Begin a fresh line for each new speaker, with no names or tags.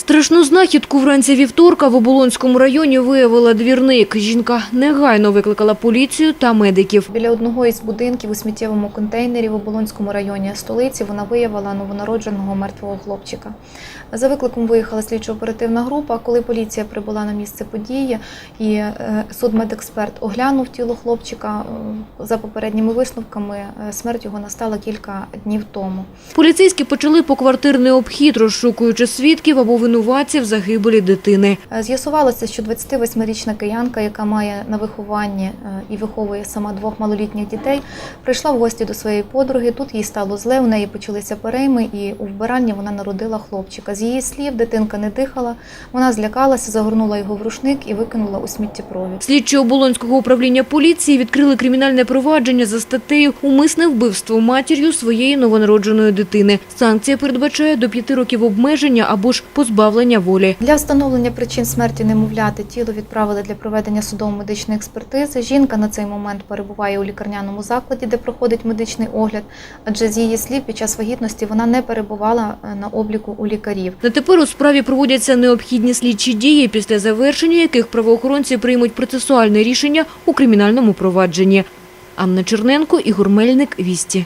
Страшну знахідку вранці вівторка в Оболонському районі виявила двірник. Жінка негайно викликала поліцію та медиків.
Біля одного із будинків у сміттєвому контейнері в Оболонському районі столиці вона виявила новонародженого мертвого хлопчика. За викликом виїхала слідчо-оперативна група. Коли поліція прибула на місце події і е, судмедексперт оглянув тіло хлопчика, е, за попередніми висновками е, смерть його настала кілька днів тому.
Поліцейські почали поквартирний обхід, розшукуючи свідків або винуватців загибелі дитини.
Е, З'ясувалося, що 28-річна киянка, яка має на вихованні е, і виховує сама двох малолітніх дітей, прийшла в гості до своєї подруги. Тут їй стало зле, у неї почалися перейми, і у вбиральні вона народила хлопчика. З її слів, дитинка не дихала, вона злякалася, загорнула його в рушник і викинула у сміттєпровід.
Слідчі Оболонського управління поліції відкрили кримінальне провадження за статтею «Умисне вбивство матір'ю своєї новонародженої дитини». Санкція передбачає до п'яти років обмеження або ж позбавлення волі.
Для встановлення причин смерті немовляти тіло відправили для проведення судово-медичної експертизи. Жінка на цей момент перебуває у лікарняному закладі, де проходить медичний огляд. Адже з її слів під час вагітності вона не перебувала е, на обліку у лікарів.
На тепер у справі проводяться необхідні слідчі дії, після завершення яких правоохоронці приймуть процесуальне рішення у кримінальному провадженні. Анна Черненко, Ігор Мельник, Вісті.